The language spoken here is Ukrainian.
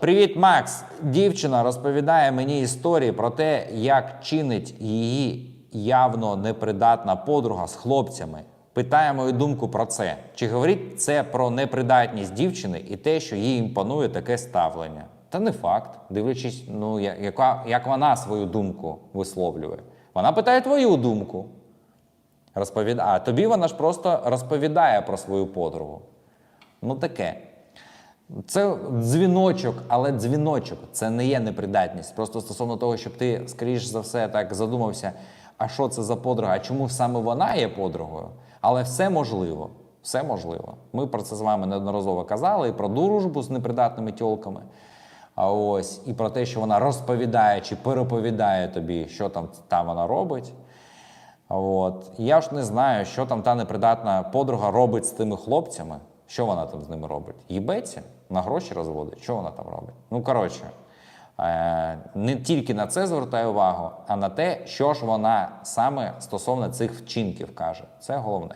Привіт, Макс! Дівчина розповідає мені історії про те, як чинить її явно непридатна подруга з хлопцями. Питає мою думку про це. Чи говорить це про непридатність дівчини і те, що їй імпонує таке ставлення? Та не факт, дивлячись, ну яка, як вона свою думку висловлює. Вона питає твою думку. Розповідає. А тобі вона ж просто розповідає про свою подругу. Ну таке. Це дзвіночок, але дзвіночок це не є непридатність. Просто стосовно того, щоб ти, скоріш за все, так задумався, а що це за подруга, а чому саме вона є подругою? Але все можливо. Все можливо. Ми про це з вами неодноразово казали і про дружбу з непридатними тьолками. А ось і про те, що вона розповідає чи переповідає тобі, що там та вона робить. От. Я ж не знаю, що там та непридатна подруга робить з тими хлопцями. Що вона там з ними робить? Їбеться? На гроші розводить? Що вона там робить? Ну, коротше, е, не тільки на це звертаю увагу, а на те, що ж вона саме стосовно цих вчинків каже. Це головне.